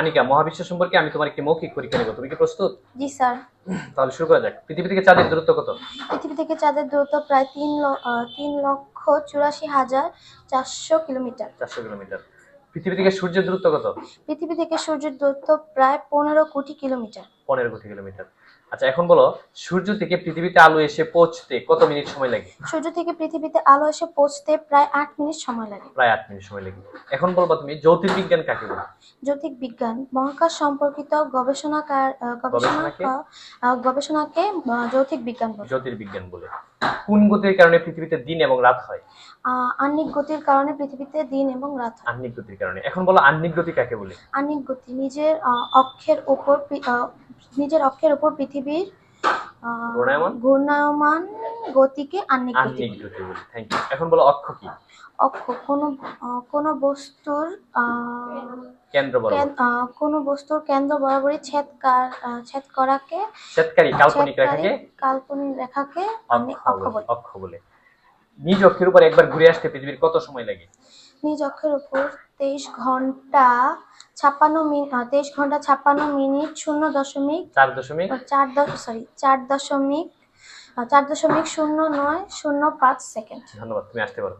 আনিকা মহাবিশ্ব সম্পর্কে আমি তোমার একটি মৌখিক পরীক্ষা নেব। তুমি কি প্রস্তুত? জি স্যার। তাহলে শুরু করা যাক। পৃথিবী থেকে চাঁদের দূরত্ব কত? পৃথিবী থেকে চাঁদের দূরত্ব প্রায় তিন তিন লক্ষ চুরাশি হাজার চারশো কিলোমিটার। চারশো কিলোমিটার। পৃথিবী থেকে সূর্যের দূরত্ব কত? পৃথিবী থেকে সূর্যের দূরত্ব প্রায় পনেরো কোটি কিলোমিটার। পনেরো কোটি কিলোমিটার। আচ্ছা এখন বলো সূর্য থেকে পৃথিবীতে আলো এসে পৌঁছতে কত মিনিট সময় লাগে? সূর্য থেকে পৃথিবীতে আলো এসে পৌঁছতে প্রায় আট মিনিট সময় লাগে। প্রায় আট মিনিট সময় লাগে। এখন বলবা তুমি জ্যোতির্বিজ্ঞান কাকে বলে? জ্যোতিক বিজ্ঞান মহাকাশ সম্পর্কিত গবেষণাকার গবেষণা গবেষণাকে? যৌতিক বিজ্ঞান বলে। জ্যোতির্বিজ্ঞান বলে। কোন গতির কারণে পৃথিবীতে দিন এবং রাত হয়? আহ, আহ্নিক গতির কারণে পৃথিবীতে দিন এবং রাত হয়। আহ্নিক গতির কারণে। এখন বলো আহ্নিক গতি কাকে বলে? আহ্নিক গতি নিজের অক্ষের উপর নিজের অক্ষের উপর পৃথিবীর ঘূর্ণায়মান? গতিকে আহ্নিক গতি থ্যাংক ইউ এখন বলো অক্ষ কি? অক্ষ কোনো কোনো বস্তুর কেন্দ্র বরাবর। কেন- বস্তুর কেন্দ্র বরাবরই ছেদ ছেদ করাকে শ্বেতকারী কাল্পনিক ছেদকারী রেখাকে? কাল্পনিক রেখাকে অক্ষ বলি। অক্ষ বলে। নিজ অক্ষের উপর একবার ঘুরে আসতে পৃথিবীর কত সময় লাগে? নিজ অক্ষের উপর তেইশ ঘণ্টা ছাপ্পান্ন মিনিট তেইশ ঘণ্টা ছাপ্পান্ন মিনিট শূন্য দশমিক চার দশমিক? চার দশ সরি চার দশমিক চার দশমিক শূন্য নয় শূন্য পাঁচ সেকেন্ড। ধন্যবাদ তুমি আসতে পারো।